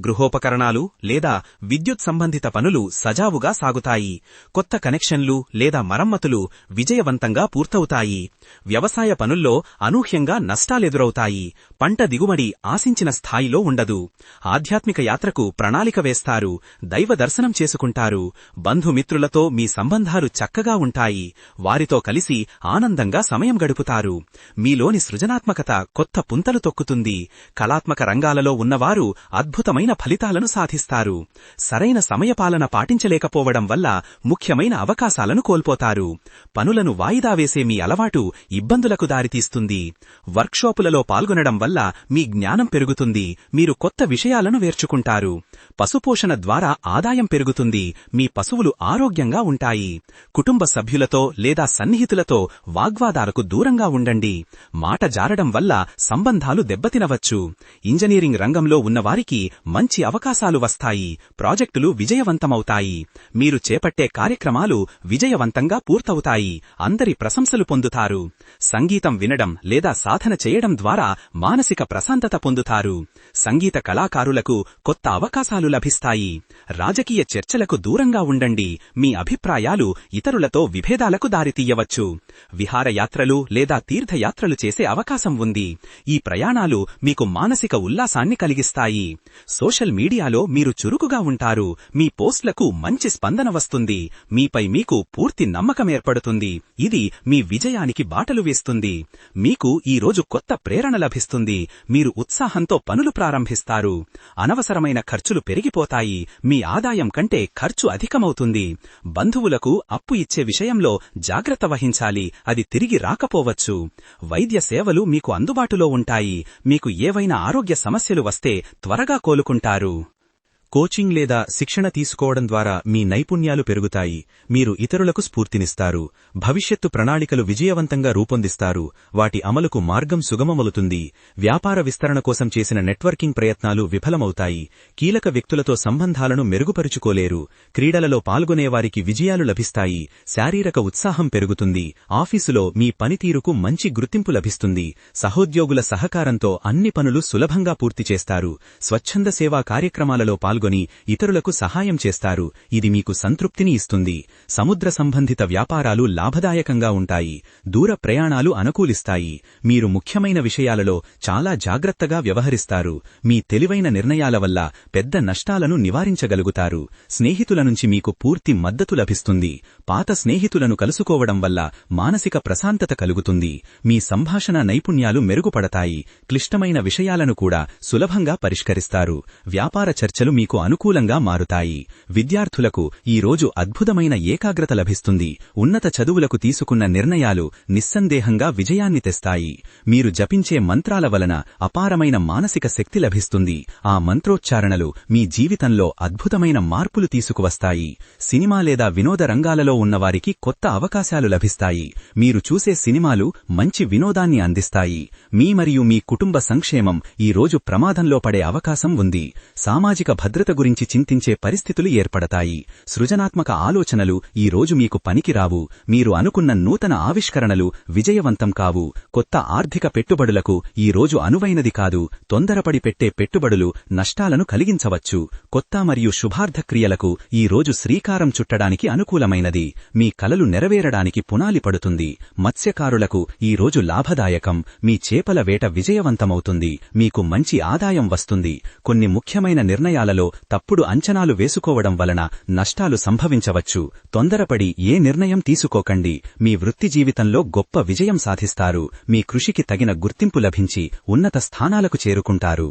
గృహోపకరణాలు లేదా విద్యుత్ సంబంధిత పనులు సజావుగా సాగుతాయి. కొత్త కనెక్షన్లు లేదా మరమ్మతులు విజయవంతంగా పూర్తవుతాయి. వ్యవసాయ పనుల్లో అనూహ్యంగా నష్టాలెదురవుతాయి. పంట దిగుబడి ఆశించిన స్థాయిలో ఉండదు. ఆధ్యాత్మిక యాత్రకు ప్రణాళిక వేస్తారు. దైవ దర్శనం చేసుకుంటారు. బంధుమిత్రులతో మీ సంబంధాలు చక్కగా ఉంటాయి. వారితో కలిసి ఆనందంగా సమయం గడుపుతారు. మీలోని సృజనాత్మకత కొత్త పుంతలు తొక్కుతుంది. కళాత్మక రంగాలలో ఉన్నవారు అద్భుత అద్భుతమైన ఫలితాలను సాధిస్తారు. సరైన సమయపాలన పాటించలేకపోవడం వల్ల ముఖ్యమైన అవకాశాలను కోల్పోతారు. పనులను వాయిదా వేసే మీ అలవాటు ఇబ్బందులకు దారితీస్తుంది. వర్క్షాపులలో పాల్గొనడం వల్ల మీ జ్ఞానం పెరుగుతుంది. మీరు కొత్త విషయాలను వేర్చుకుంటారు. పశుపోషణ ద్వారా ఆదాయం పెరుగుతుంది. మీ పశువులు ఆరోగ్యంగా ఉంటాయి. కుటుంబ సభ్యులతో లేదా సన్నిహితులతో వాగ్వాదాలకు దూరంగా ఉండండి. మాట జారడం వల్ల సంబంధాలు దెబ్బతినవచ్చు. ఇంజనీరింగ్ రంగంలో ఉన్నవారికి మంచి అవకాశాలు వస్తాయి. ప్రాజెక్టులు విజయవంతమవుతాయి. మీరు చేపట్టే కార్యక్రమాలు విజయవంతంగా పూర్తవుతాయి. అందరి ప్రశంసలు పొందుతారు. సంగీతం వినడం లేదా సాధన చేయడం ద్వారా మానసిక ప్రశాంతత పొందుతారు. సంగీత కళాకారులకు కొత్త అవకాశాలు లభిస్తాయి. రాజకీయ చర్చలకు దూరంగా ఉండండి. మీ అభిప్రాయాలు ఇతరులతో విభేదాలకు దారితీయవచ్చు. విహారయాత్రలు లేదా తీర్థయాత్రలు చేసే అవకాశం ఉంది. ఈ ప్రయాణాలు మీకు మానసిక ఉల్లాసాన్ని కలిగిస్తాయి. సోషల్ మీడియాలో మీరు చురుకుగా ఉంటారు. మీ పోస్ట్లకు మంచి స్పందన వస్తుంది. మీపై మీకు పూర్తి నమ్మకం ఏర్పడుతుంది. ఇది మీ విజయానికి బాటలు వేస్తుంది. మీకు ఈ రోజు కొత్త ప్రేరణ లభిస్తుంది. మీరు ఉత్సాహంతో పనులు ప్రారంభిస్తారు. అనవసరమైన ఖర్చులు పెరిగిపోతాయి. మీ ఆదాయం కంటే ఖర్చు అధికమవుతుంది. బంధువులకు అప్పు ఇచ్చే విషయంలో జాగ్రత్త వహించాలి. అది తిరిగి రాకపోవచ్చు. వైద్య సేవలు మీకు అందుబాటులో ఉంటాయి. మీకు ఏవైనా ఆరోగ్య సమస్యలు వస్తే త్వరగా కోలుకుంటారు. కోచింగ్ లేదా శిక్షణ తీసుకోవడం ద్వారా మీ నైపుణ్యాలు పెరుగుతాయి. మీరు ఇతరులకు స్ఫూర్తినిస్తారు. భవిష్యత్తు ప్రణాళికలు విజయవంతంగా రూపొందిస్తారు. వాటి అమలుకు మార్గం సుగమమవుతుంది. వ్యాపార విస్తరణ కోసం చేసిన నెట్వర్కింగ్ ప్రయత్నాలు విఫలమవుతాయి. కీలక వ్యక్తులతో సంబంధాలను మెరుగుపరుచుకోలేరు. క్రీడలలో పాల్గొనేవారికి విజయాలు లభిస్తాయి. శారీరక ఉత్సాహం పెరుగుతుంది. ఆఫీసులో మీ పనితీరుకు మంచి గుర్తింపు లభిస్తుంది. సహోద్యోగుల సహకారంతో అన్ని పనులు సులభంగా పూర్తి చేస్తారు. స్వచ్ఛంద సేవా కార్యక్రమాలలో పాల్గొ పాల్గొని ఇతరులకు సహాయం చేస్తారు. ఇది మీకు సంతృప్తిని ఇస్తుంది. సముద్ర సంబంధిత వ్యాపారాలు లాభదాయకంగా ఉంటాయి. దూర ప్రయాణాలు అనుకూలిస్తాయి. మీరు ముఖ్యమైన విషయాలలో చాలా జాగ్రత్తగా వ్యవహరిస్తారు. మీ తెలివైన నిర్ణయాల వల్ల పెద్ద నష్టాలను నివారించగలుగుతారు. స్నేహితుల నుంచి మీకు పూర్తి మద్దతు లభిస్తుంది. పాత స్నేహితులను కలుసుకోవడం వల్ల మానసిక ప్రశాంతత కలుగుతుంది. మీ సంభాషణ నైపుణ్యాలు మెరుగుపడతాయి. క్లిష్టమైన విషయాలను కూడా సులభంగా పరిష్కరిస్తారు. వ్యాపార చర్చలు మీకు మీకు అనుకూలంగా మారుతాయి. విద్యార్థులకు ఈ రోజు అద్భుతమైన ఏకాగ్రత లభిస్తుంది. ఉన్నత చదువులకు తీసుకున్న నిర్ణయాలు నిస్సందేహంగా విజయాన్ని తెస్తాయి. మీరు జపించే మంత్రాల వలన అపారమైన మానసిక శక్తి లభిస్తుంది. ఆ మంత్రోచ్చారణలు మీ జీవితంలో అద్భుతమైన మార్పులు తీసుకువస్తాయి. సినిమా లేదా వినోద రంగాలలో ఉన్నవారికి కొత్త అవకాశాలు లభిస్తాయి. మీరు చూసే సినిమాలు మంచి వినోదాన్ని అందిస్తాయి. మీ మరియు మీ కుటుంబ సంక్షేమం ఈ రోజు ప్రమాదంలో పడే అవకాశం ఉంది. సామాజిక భద్రత భద్రత గురించి చింతించే పరిస్థితులు ఏర్పడతాయి. సృజనాత్మక ఆలోచనలు ఈ రోజు మీకు పనికిరావు. మీరు అనుకున్న నూతన ఆవిష్కరణలు విజయవంతం కావు. కొత్త ఆర్థిక పెట్టుబడులకు ఈ రోజు అనువైనది కాదు. తొందరపడి పెట్టే పెట్టుబడులు నష్టాలను కలిగించవచ్చు. కొత్త మరియు శుభార్థక్రియలకు ఈ రోజు శ్రీకారం చుట్టడానికి అనుకూలమైనది. మీ కలలు నెరవేరడానికి పునాలి పడుతుంది. మత్స్యకారులకు ఈ రోజు లాభదాయకం. మీ చేపల వేట విజయవంతమవుతుంది. మీకు మంచి ఆదాయం వస్తుంది. కొన్ని ముఖ్యమైన నిర్ణయాలలో తప్పుడు అంచనాలు వేసుకోవడం వలన నష్టాలు సంభవించవచ్చు. తొందరపడి ఏ నిర్ణయం తీసుకోకండి. మీ వృత్తి జీవితంలో గొప్ప విజయం సాధిస్తారు. మీ కృషికి తగిన గుర్తింపు లభించి ఉన్నత స్థానాలకు చేరుకుంటారు.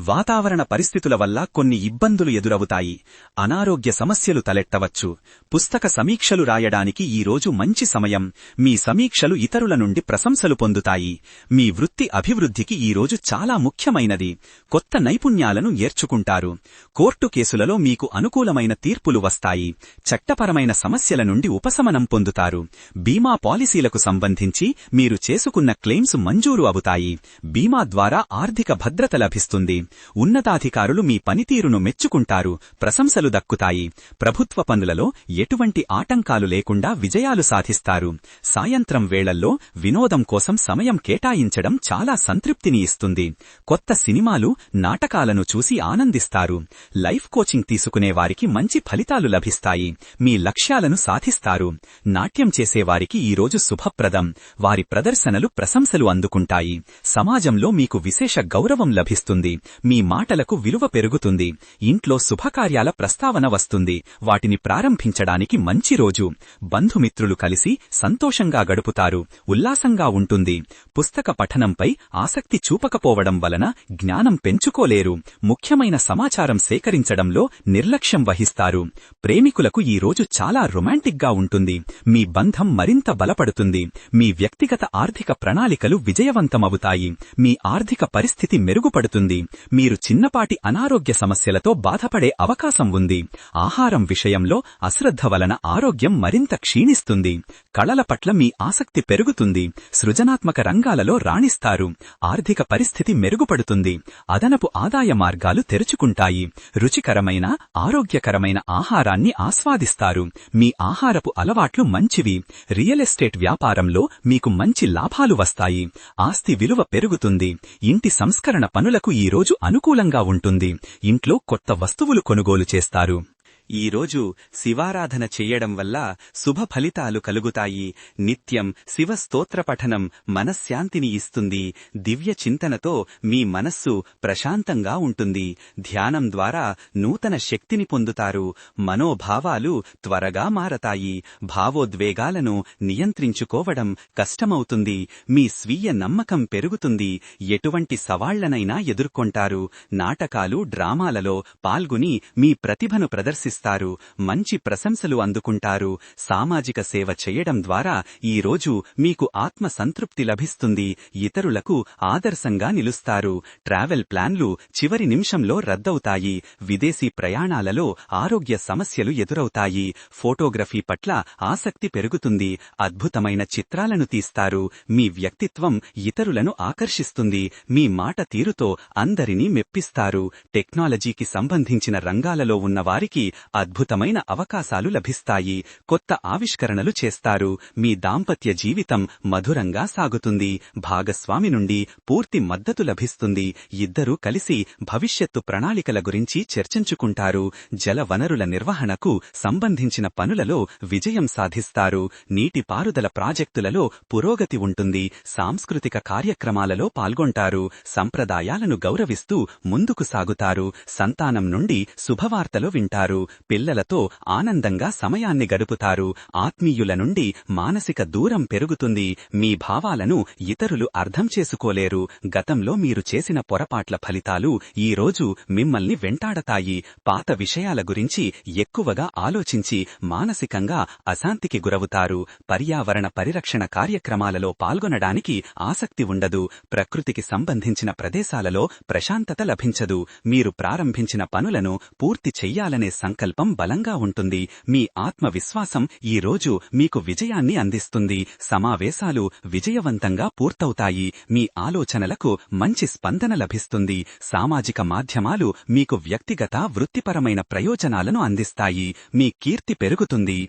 వాతావరణ పరిస్థితుల వల్ల కొన్ని ఇబ్బందులు ఎదురవుతాయి. అనారోగ్య సమస్యలు తలెట్టవచ్చు పుస్తక సమీక్షలు రాయడానికి ఈ రోజు మంచి సమయం. మీ సమీక్షలు ఇతరుల నుండి ప్రశంసలు పొందుతాయి. మీ వృత్తి అభివృద్ధికి ఈ రోజు చాలా ముఖ్యమైనది. కొత్త నైపుణ్యాలను ఏర్చుకుంటారు. కోర్టు కేసులలో మీకు అనుకూలమైన తీర్పులు వస్తాయి. చట్టపరమైన సమస్యల నుండి ఉపశమనం పొందుతారు. బీమా పాలసీలకు సంబంధించి మీరు చేసుకున్న క్లెయిమ్స్ మంజూరు అవుతాయి. బీమా ద్వారా ఆర్థిక భద్రత లభిస్తుంది. ఉన్నతాధికారులు మీ పనితీరును మెచ్చుకుంటారు ప్రశంసలు దక్కుతాయి. ప్రభుత్వ పనులలో ఎటువంటి ఆటంకాలు లేకుండా విజయాలు సాధిస్తారు. సాయంత్రం వేళల్లో వినోదం కోసం సమయం కేటాయించడం చాలా సంతృప్తిని ఇస్తుంది. కొత్త సినిమాలు నాటకాలను చూసి ఆనందిస్తారు. లైఫ్ కోచింగ్ తీసుకునే వారికి మంచి ఫలితాలు లభిస్తాయి. మీ లక్ష్యాలను సాధిస్తారు. నాట్యం చేసేవారికి ఈరోజు శుభప్రదం. వారి ప్రదర్శనలు ప్రశంసలు అందుకుంటాయి. సమాజంలో మీకు విశేష గౌరవం లభిస్తుంది. మీ మాటలకు విలువ పెరుగుతుంది. ఇంట్లో శుభకార్యాల ప్రస్తావన వస్తుంది. వాటిని ప్రారంభించడానికి మంచి రోజు. బంధుమిత్రులు కలిసి సంతోషంగా గడుపుతారు. ఉల్లాసంగా ఉంటుంది. పుస్తక పఠనంపై ఆసక్తి చూపకపోవడం వలన జ్ఞానం పెంచుకోలేరు. ముఖ్యమైన సమాచారం సేకరించడంలో నిర్లక్ష్యం వహిస్తారు. ప్రేమికులకు ఈ రోజు చాలా రొమాంటిక్గా ఉంటుంది. మీ బంధం మరింత బలపడుతుంది. మీ వ్యక్తిగత ఆర్థిక ప్రణాళికలు విజయవంతమవుతాయి. మీ ఆర్థిక పరిస్థితి మెరుగుపడుతుంది. మీరు చిన్నపాటి అనారోగ్య సమస్యలతో బాధపడే అవకాశం ఉంది. ఆహారం విషయంలో అశ్రద్ధ వలన ఆరోగ్యం మరింత క్షీణిస్తుంది. కళల పట్ల మీ ఆసక్తి పెరుగుతుంది. సృజనాత్మక రంగాలలో రాణిస్తారు. ఆర్థిక పరిస్థితి మెరుగుపడుతుంది. అదనపు ఆదాయ మార్గాలు తెరుచుకుంటాయి. రుచికరమైన ఆరోగ్యకరమైన ఆహారాన్ని ఆస్వాదిస్తారు. మీ ఆహారపు అలవాట్లు మంచివి. రియల్ ఎస్టేట్ వ్యాపారంలో మీకు మంచి లాభాలు వస్తాయి. ఆస్తి విలువ పెరుగుతుంది. ఇంటి సంస్కరణ పనులకు ఈ రోజు అనుకూలంగా ఉంటుంది. ఇంట్లో కొత్త వస్తువులు కొనుగోలు చేస్తారు. ఈరోజు శివారాధన చెయ్యడం వల్ల శుభ ఫలితాలు కలుగుతాయి. నిత్యం శివస్తోత్ర పఠనం మనశ్శాంతిని ఇస్తుంది. దివ్య చింతనతో మీ మనస్సు ప్రశాంతంగా ఉంటుంది. ధ్యానం ద్వారా నూతన శక్తిని పొందుతారు. మనోభావాలు త్వరగా మారతాయి. భావోద్వేగాలను నియంత్రించుకోవడం కష్టమవుతుంది. మీ స్వీయ నమ్మకం పెరుగుతుంది. ఎటువంటి సవాళ్ళనైనా ఎదుర్కొంటారు. నాటకాలు డ్రామాలలో పాల్గొని మీ ప్రతిభను ప్రదర్శిస్తారు. చేస్తారు మంచి ప్రశంసలు అందుకుంటారు. సామాజిక సేవ చేయడం ద్వారా ఈ రోజు మీకు ఆత్మ సంతృప్తి లభిస్తుంది. ఇతరులకు ఆదర్శంగా నిలుస్తారు. ట్రావెల్ ప్లాన్లు చివరి నిమిషంలో రద్దవుతాయి. విదేశీ ప్రయాణాలలో ఆరోగ్య సమస్యలు ఎదురవుతాయి. ఫోటోగ్రఫీ పట్ల ఆసక్తి పెరుగుతుంది. అద్భుతమైన చిత్రాలను తీస్తారు. మీ వ్యక్తిత్వం ఇతరులను ఆకర్షిస్తుంది. మీ మాట తీరుతో అందరినీ మెప్పిస్తారు. టెక్నాలజీకి సంబంధించిన రంగాలలో ఉన్నవారికి అద్భుతమైన అవకాశాలు లభిస్తాయి. కొత్త ఆవిష్కరణలు చేస్తారు. మీ దాంపత్య జీవితం మధురంగా సాగుతుంది. భాగస్వామి నుండి పూర్తి మద్దతు లభిస్తుంది. ఇద్దరూ కలిసి భవిష్యత్తు ప్రణాళికల గురించి చర్చించుకుంటారు. జల వనరుల నిర్వహణకు సంబంధించిన పనులలో విజయం సాధిస్తారు. నీటిపారుదల ప్రాజెక్టులలో పురోగతి ఉంటుంది. సాంస్కృతిక కార్యక్రమాలలో పాల్గొంటారు. సంప్రదాయాలను గౌరవిస్తూ ముందుకు సాగుతారు. సంతానం నుండి శుభవార్తలు వింటారు. పిల్లలతో ఆనందంగా సమయాన్ని గడుపుతారు. ఆత్మీయుల నుండి మానసిక దూరం పెరుగుతుంది. మీ భావాలను ఇతరులు అర్థం చేసుకోలేరు. గతంలో మీరు చేసిన పొరపాట్ల ఫలితాలు ఈ రోజు మిమ్మల్ని వెంటాడతాయి. పాత విషయాల గురించి ఎక్కువగా ఆలోచించి మానసికంగా అశాంతికి గురవుతారు. పర్యావరణ పరిరక్షణ కార్యక్రమాలలో పాల్గొనడానికి ఆసక్తి ఉండదు. ప్రకృతికి సంబంధించిన ప్రదేశాలలో ప్రశాంతత లభించదు. మీరు ప్రారంభించిన పనులను పూర్తి చెయ్యాలనే సంకల్పం బలంగా ఉంటుంది. మీ ఆత్మవిశ్వాసం ఈ రోజు మీకు విజయాన్ని అందిస్తుంది. సమావేశాలు విజయవంతంగా పూర్తవుతాయి. మీ ఆలోచనలకు మంచి స్పందన లభిస్తుంది. సామాజిక మాధ్యమాలు మీకు వ్యక్తిగత వృత్తిపరమైన ప్రయోజనాలను అందిస్తాయి. మీ కీర్తి పెరుగుతుంది.